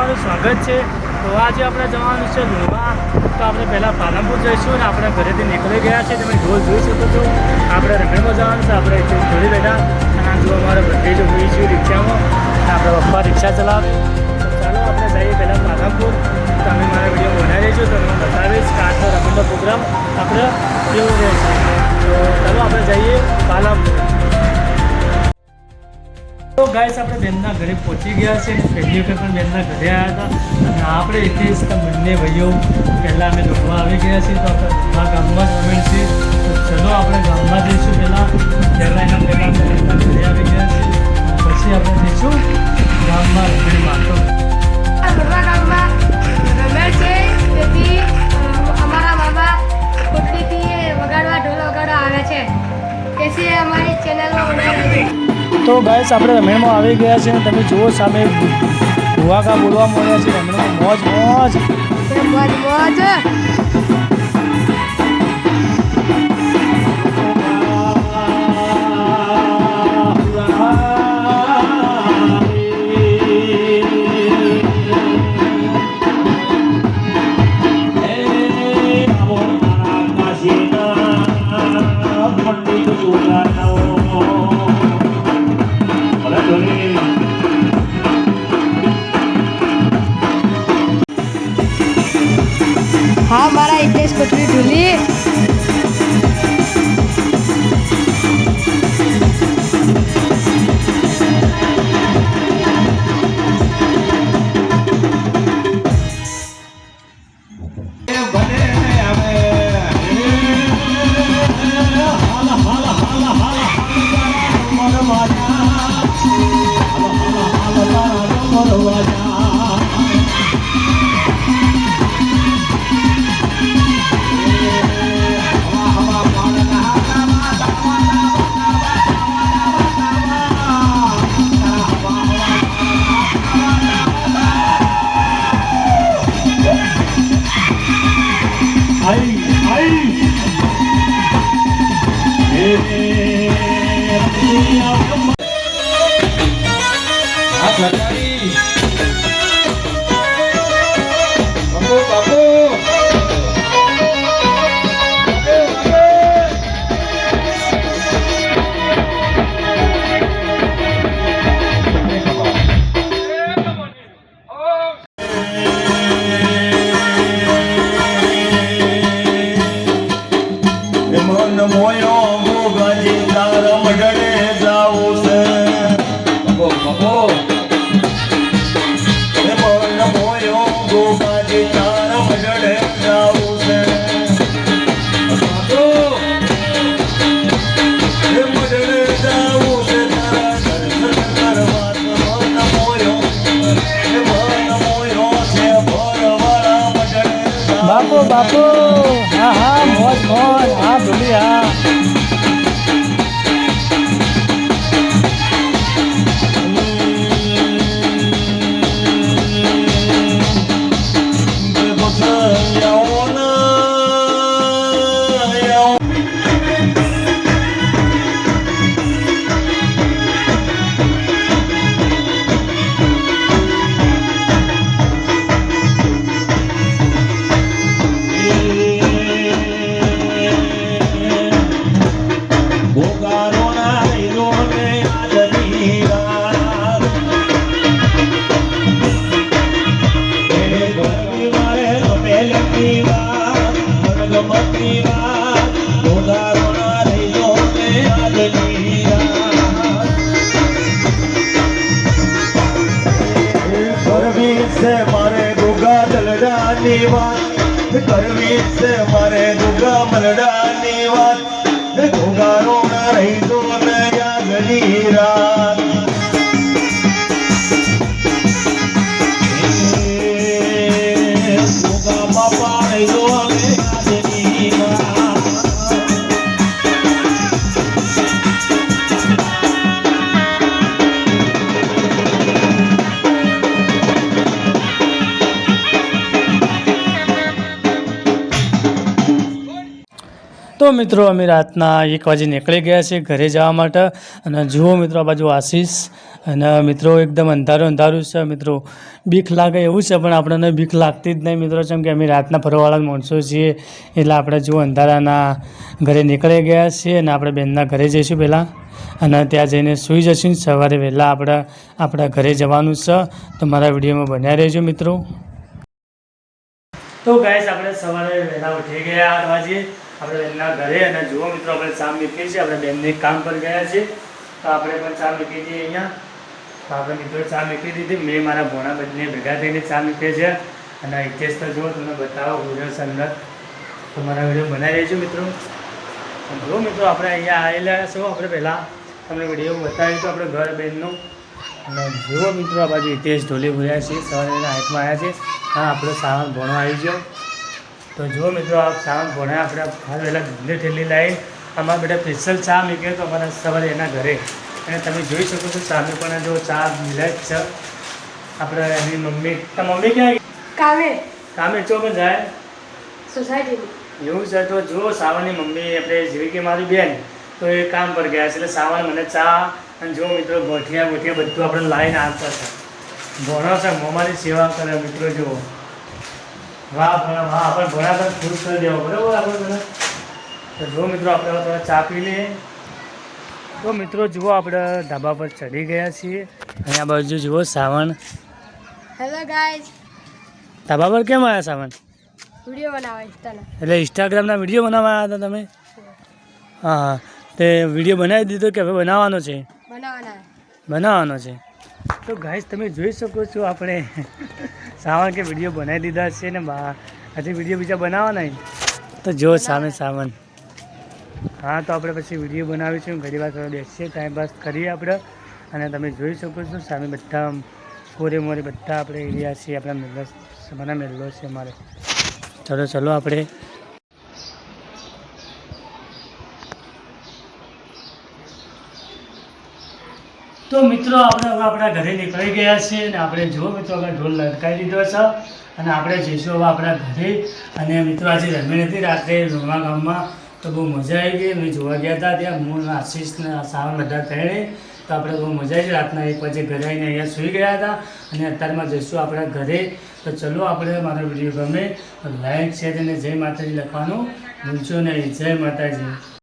તમારું સ્વાગત છે. તો આજે આપણે જવાનું છે લોવા તો આપણે પહેલાં પાલનપુર જઈશું અને આપણે ઘરેથી નીકળી ગયા છે તમે ઢોલ જોઈ શકો છો. આપણે રખડમાં જવાનું છે. આપણે જોડી બેઠા. અને આ જો અમારા જ હોઈ છે રિક્ષામાં. અને આપણે પપ્પા રિક્ષા ચલાવે. ચાલો આપણે જઈએ પહેલાં પાલનપુર. તમે મારા વીડિયો બનાવી દેજો તો હું બતાવીશ કે રમણનો પ્રોગ્રામ આપણે કેવો રહેશે. તો ચાલો આપણે જઈએ પાલનપુર. તો ગાઈસ આપણે બેનના ઘરે પહોંચી ગયા છે અને વખત પણ બેનના ઘરે આવ્યા હતા. અને આપણે હિતેશ તો બંને ભાઈઓ પહેલાં અમે ડોબા આવી ગયા છીએ. તો આપણે ગામમાં જ રમેણ છીએ. તો ચલો આપણે ગામમાં જઈશું પહેલાં. પહેલાં એના પહેલાં ઘરે આવી ગયા છીએ. પછી આપણે જઈશું ગામમાં રમેણ માતો મોટા ગામમાં રમે છે. તેથી અમારા મામા કુટલીથી વગાડવા ઢોલ વગાડવા આવે છે. તેથી અમારી ચેનલમાં તો ગાઈસ આપણે રમેણમાં આવી ગયા છે અને તમે જુઓ સામે ભુવાકા બોલવા મળ્યા છે. રમેણમાં મોજ મોજ. મોજ મોજ. હા મારા હિતેશ કોટડી ઢોલી. મન બાપુ બાપો. હા હા મોજ મોજ. હા ભૂલી હા. વાત કરવી છે મારે દુર્ગા મલડાની વાત. તો મિત્રો અમે રાતના એક વાગે નીકળી ગયા છીએ ઘરે જવા માટે. અને જુઓ મિત્રો આ બાજુ આશીષ. અને મિત્રો એકદમ અંધારું અંધારું છે. મિત્રો બીક લાગે એવું છે, પણ આપણને બીક લાગતી જ નહીં મિત્રો જેમ કે અમે રાતના ફરવાવાળા માણસો છીએ. એટલે આપણે જુઓ અંધારાના ઘરે નીકળી ગયા છીએ અને આપણે બેનના ઘરે જઈશું પહેલાં. અને ત્યાં જઈને સૂઈ જઈશું સવારે વહેલા આપણે આપણા ઘરે જવાનું છે. તો મારા વિડીયોમાં બન્યા રહેજો મિત્રો. તો ગાઈસ, આપણે સવારે વહેલા ઉઠી ગયા આઠ વાગે. આપણે બેનના ઘરે અને જુઓ મિત્રો, આપણે ચા મૂકીએ છીએ. આપણે બેનને કામ પર ગયા છીએ. તો આપણે પણ ચા મૂકી દઈએ અહીંયા. તો આપણે મિત્રો ચા મૂકી દીધી. મેં મારા ભોણા બંને ભેગા થઈને ચા મૂકીએ છે. અને ઇતિહાસ તો જુઓ, તમને બતાવો ગુજરાત સંગત તો મારા વીડિયો બનાવી રહેજો મિત્રો. જુઓ મિત્રો, આપણે અહીંયા આવેલા છો. આપણે પહેલાં તમને વીડિયો બતાવ્યું તો આપણે ઘર બેનનું. અને જુઓ મિત્રો, આ બાજુ હિતેશ ઢોલી ભર્યા છીએ. સવારે હાથમાં આવ્યા છે. હા, આપણો સાવન ભણો આવી ગયો. તો જુઓ મિત્રો આ સાવન ભણ્યા આપણે હાલ પહેલાં ધંધે ઠેલી લાવી અમારા બેટા સ્પેશિયલ ચા મૂક્યો તો અમારા સવારે એના ઘરે. અને તમે જોઈ શકો છો સામે પણ જો ચા મિલાય જ છે. આપણે એની મમ્મી તો મમ્મી ક્યાં કામે. કામે ચો પણ જાય? સોસાયટી એવું છે તો જો સાવનની મમ્મી આપણે જેવી કે મારી બેન તો એ કામ પર ગયા છે. એટલે સાવન મને ચા અને જો મિત્રો ગોઠિયા ગોઠિયા બધું આપણે લાઈને આવતા છે ભણો છે મોમાની સેવા કરે મિત્રો જુઓ. વાહ ભણા વાહ આપણે ભણા પણ ખુશ કરી દેવો. બરાબર આપણે બધા? તો જો મિત્રો આપણે હવે થોડા ચા પી લઈએ. તો મિત્રો જુઓ આપણે ધાબા પર ચડી ગયા છીએ. અહીંયા બાજુ જુઓ સાવણ હેલો ગાઈઝ ધાબા પર કેમ આવ્યા સાવણ વીડિયો બનાવવા ઇન્સ્ટાના. એટલે ઇન્સ્ટાગ્રામના વીડિયો બનાવવા આવ્યા હતા તમે? હા હા. તે વીડિયો બનાવી દીધો કે હવે બનાવવાનો છે? બનાવવાનો. બનાવવાનો છે. તો ગાઈઝ તમે જોઈ શકો છો આપણે. સાવન કે વીડિયો બનાવી દીધા છે ને બા હજી વીડિયો બીજા બનાવવા નહીં તો જો સામે સાવન. હા તો આપણે પછી વીડિયો બનાવીશું ઘણી વાર થોડા બેસીએ ટાઈમ પાસ કરીએ આપણે. અને તમે જોઈ શકો છો સામે બધા કોરે મોરે બધા આપણે એરિયા છીએ આપણા મેલ્લો બના મેલ્લો છે અમારે. ચલો ચલો આપણે તો મિત્રો, આપણે હવે આપણા ઘરે નીકળી ગયા છીએ અને આપણે જુઓ મિત્રો આપણે ઢોલ લટકાવી દીધો છે અને આપણે જઈશું હવે આપણા ઘરે. અને મિત્રો, આજે રમી નથી રાત્રે રોમા ગામમાં, તો બહુ મજા આવી ગઈ. અમે જોવા ગયા હતા ત્યાં હું આશીષને આશીષ સાવન બધા કહે તો આપણે બહુ મજા આવી રાતના એક વાગે ઘરે આવીને અહીંયા સૂઈ ગયા હતા અને અત્યારમાં જઈશું આપણા ઘરે. તો ચલો આપણે મારો વીડિયો ગમે લાઈક, શેર અને જય માતાજી લખવાનું ભૂલશો નહીં. જય માતાજી.